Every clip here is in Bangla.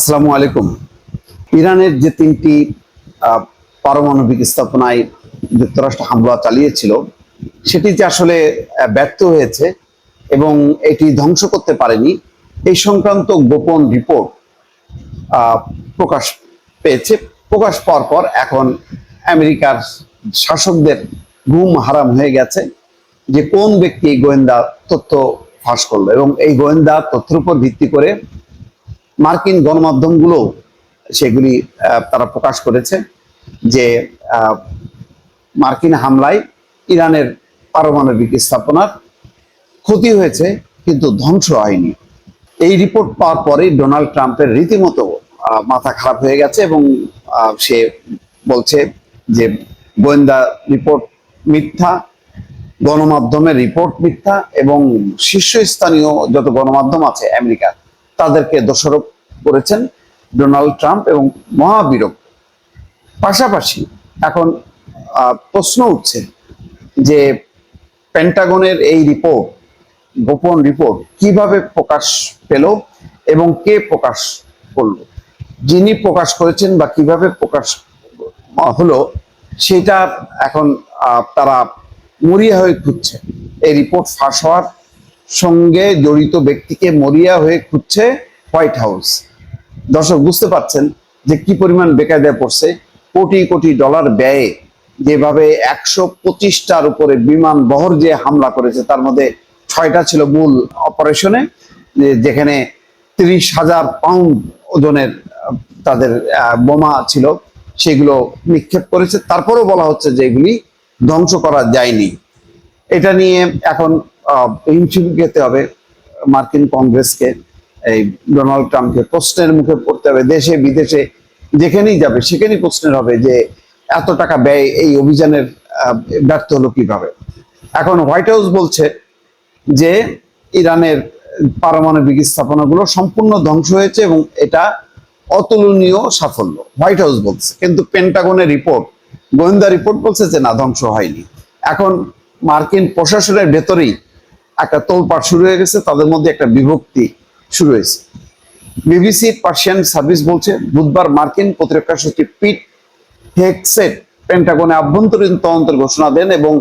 আসসালামু আলাইকুম। ইরানের যে তিনটি পারমাণবিক স্থাপনায় যুক্তরাষ্ট্র হামলা চালিয়েছিল, সেটি যে আসলে ব্যর্থ হয়েছে এবং এটি ধ্বংস করতে পারেনি, এই সংক্রান্ত গোপন রিপোর্ট প্রকাশ পেয়েছে। প্রকাশ পাওয়ার পর এখন আমেরিকার শাসকদের ঘুম হারাম হয়ে গেছে যে কোন ব্যক্তি এই গোয়েন্দা তথ্য ফাঁস করল এবং এই গোয়েন্দা তথ্যের উপর ভিত্তি করে মার্কিন গণমাধ্যমগুলো সেগুলি তারা প্রকাশ করেছে যে মার্কিন হামলায় ইরানের পারমাণবিক স্থাপনার ক্ষতি হয়েছে, কিন্তু ধ্বংস হয়নি। এই রিপোর্ট পাওয়ার পরে ডোনাল্ড ট্রাম্পের রীতিমতো মাথা খারাপ হয়ে গেছে এবং সে বলছে যে, গোয়েন্দা রিপোর্ট মিথ্যা, গণমাধ্যমের রিপোর্ট মিথ্যা এবং শীর্ষস্থানীয় যত গণমাধ্যম আছে, আমেরিকার তাদেরকে দোষারোপ করেছেন ডোনাল্ড ট্রাম্প এবং মহাবিরোধ। পাশাপাশি এখন প্রশ্ন উঠছে যে পেন্টাগনের এই রিপোর্ট, গোপন রিপোর্ট কীভাবে প্রকাশ পেল এবং কে প্রকাশ করল? যিনি প্রকাশ করেছেন বা কীভাবে প্রকাশ হলো সেটা এখন তারা মরিয়া হয়ে খুঁজছে। এই রিপোর্ট ফাঁস হওয়ার সঙ্গে জড়িত ব্যক্তিকে মরিয়া হয়ে খুঁজছে হোয়াইট হাউস। দর্শক, বুঝতে পারছেন যে কি পরিমাণ বেকায়দায় পড়ছে। কোটি কোটি ডলার ব্যয়ে যেভাবে একশো পঁচিশটার উপরে বিমান বহর যে হামলা করেছে, তার মধ্যে ছয়টা ছিল মূল অপারেশনে যেখানে তিরিশ হাজার পাউন্ড ওজনের তাদের বোমা ছিল, সেগুলো নিক্ষেপ করেছে। তারপরেও বলা হচ্ছে যে এগুলি ধ্বংস করা যায়নি। এটা নিয়ে এখন হিমশিম খেতে হবে, মার্কিন কংগ্রেসকে, এই ডোনাল্ড ট্রাম্পকে। প্রশ্নের মুখে পড়তে হবে, দেশে, বিদেশে, যেখানেই যাবে, সেখানেই প্রশ্নের হবে যে এত টাকা ব্যয়, এই অভিযানের ব্যর্থ হলো কীভাবে? এখন হোয়াইট হাউস বলছে যে ইরানের পারমাণবিক স্থাপনাগুলো সম্পূর্ণ ধ্বংস হয়েছে এবং এটা অতুলনীয় সাফল্য, হোয়াইট হাউস বলছে। কিন্তু পেন্টাগনের রিপোর্ট, গোয়েন্দা রিপোর্ট বলছে যে না, ধ্বংস হয়নি। এখন মার্কিন প্রশাসনের ভেতরেই একটা তোলপাড় শুরু হয়ে গেছে, তাদের মধ্যে একটা বিভক্তি শুরু হয়েছে। বিবিসি পার্সিয়ান সার্ভিস বলছে, বুধবার মার্কিন প্রতিরক্ষা সচিব পিট হেকসেট পেন্টাগনে আভ্যন্তরীণ তদন্তের ঘোষণা দেন এবং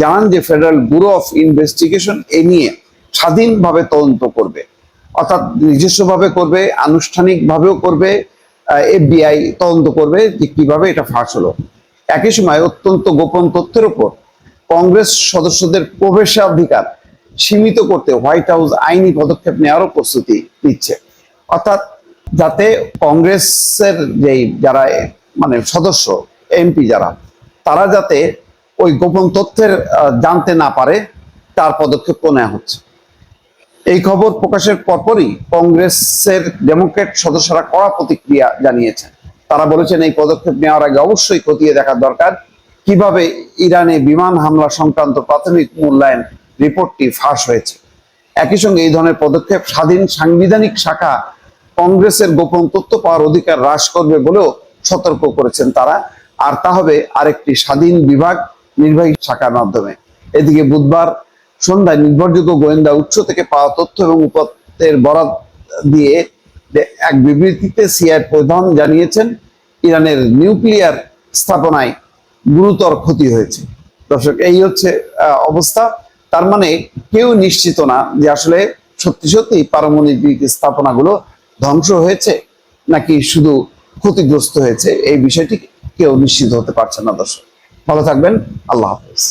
জানান যে ফেডারেল ব্যুরো অফ ইনভেস্টিগেশন এ নিয়ে স্বাধীনভাবে তদন্ত করবে। অর্থাৎ নিজস্বভাবে করবে, আনুষ্ঠানিকভাবেও করবে এফবিআই তদন্ত করবে যে কীভাবে এটা ফাঁস হলো। একই সময় অত্যন্ত গোপন তথ্যের উপর কংগ্রেস সদস্যদের প্রবেশাধিকার সীমিত করতে হোয়াইট হাউস আইনি পদক্ষেপ নেওয়ারও প্রস্তুতি নিচ্ছে। অর্থাৎ যাতে কংগ্রেসের যেই যারা মানে সদস্য এমপি যারা, তারা যাতে ওই গোপন তথ্যের জানতে না পারে, তার পদক্ষেপ নেওয়া হচ্ছে। এই খবর প্রকাশের পরপরই কংগ্রেসের ডেমোক্রেট সদস্যরা কড়া প্রতিক্রিয়া জানিয়েছেন। তারা বলেছেন, এই পদক্ষেপ নেওয়ার আগে অবশ্যই খতিয়ে দেখা দরকার। কীভাবে ইরানে বিমান হামলা সংক্রান্ত প্রাথমিক মূল্যায়ন রিপোর্টটি ফাঁস হয়েছে। একই সঙ্গে এই ধরনের পদক্ষেপ স্বাধীন সাংবিধানিক শাখা কংগ্রেসের গোপন তথ্য পাওয়ার অধিকার হ্রাস করবে বলেও সতর্ক করেছেন তারা। আর তা হবে আরেকটি স্বাধীন বিভাগ নির্বাহী শাখার মাধ্যমে। এদিকে বুধবার সন্ধ্যায় নির্ভরযোগ্য গোয়েন্দা উৎস থেকে পাওয়া তথ্য এবং উপাত্তের বরাত দিয়ে এক বিবৃতিতে সিআই প্রধান জানিয়েছেন, ইরানের নিউক্লিয়ার স্থাপনায় গুরুতর ক্ষতি হয়েছে। দর্শক, এই হচ্ছে অবস্থা। তার মানে কেউ নিশ্চিত না যে আসলে সত্যি সত্যি পারমাণবিক স্থাপনাগুলো ধ্বংস হয়েছে নাকি শুধু ক্ষতিগ্রস্ত হয়েছে, এই বিষয়টি কেউ নিশ্চিত হতে পারছে না, দর্শক। ভালো থাকবেন, আল্লাহ হাফেজ।